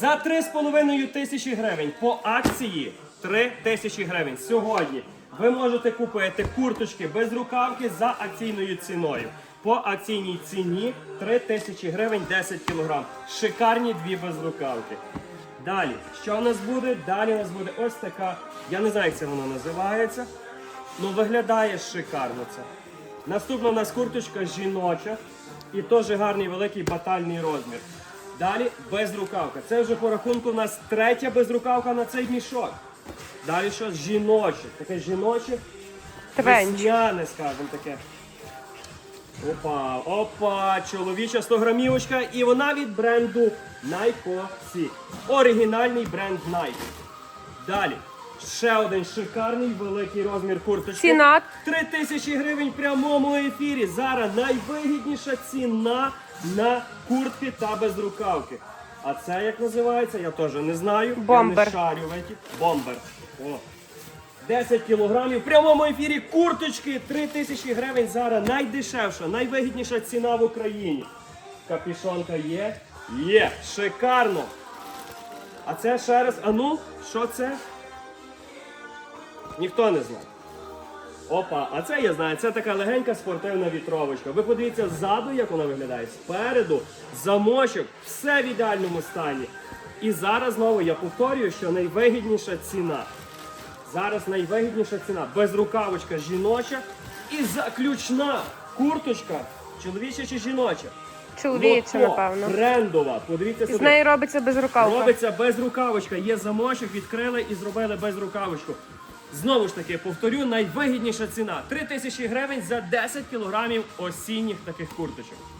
За 3,5 тисячі гривень по акції 3 тисячі гривень. Сьогодні ви можете купити курточки без рукавки за акційною ціною. По акційній ціні 3 тисячі гривень 10 кілограм. Шикарні дві без рукавки. Далі, що у нас буде? Далі у нас буде ось така, я не знаю, як це воно називається. Ну виглядає шикарно це. Наступна у нас курточка жіноча і теж гарний великий батальний розмір. Далі безрукавка. Це вже по рахунку у нас третя безрукавка на цей мішок. Далі що? Жіноче. Таке жіноче. Весняне, скажімо таке. Опа, опа, чоловіча 100 грамівочка. І вона від бренду Nike. Оригінальний бренд Nike. Далі. Ще один шикарний великий розмір курточки. Ціна? 3 тисячі гривень в прямому ефірі. Зараз найвигідніша ціна на куртки та безрукавки. А це як називається? Я теж не знаю. Бомбер. Я не шарю в еті. Бомбер. О. 10 кілограмів в прямому ефірі курточки 3 тисячі гривень зараз найдешевша, найвигідніша ціна в Україні. Капішонка є? Є. Шикарно. А це ще раз. А ну, що це? Ніхто не знає. Опа, а це я знаю, це така легенька спортивна вітровочка. Ви подивіться ззаду, як вона виглядає. Спереду, замочок, все в ідеальному стані. І зараз знову я повторюю, що найвигідніша ціна. Зараз найвигідніша ціна. Безрукавочка жіноча і заключна курточка, чоловіча чи жіноча. Чоловіча, Лото, напевно. Брендова. Подивіться собі. З неї робиться безрукавка. Робиться без рукавочка. Є замочок, відкрили і зробили без рукавочку. Знову ж таки, повторю, найвигідніша ціна 3 тисячі гривень за 10 кілограмів осінніх таких курточок.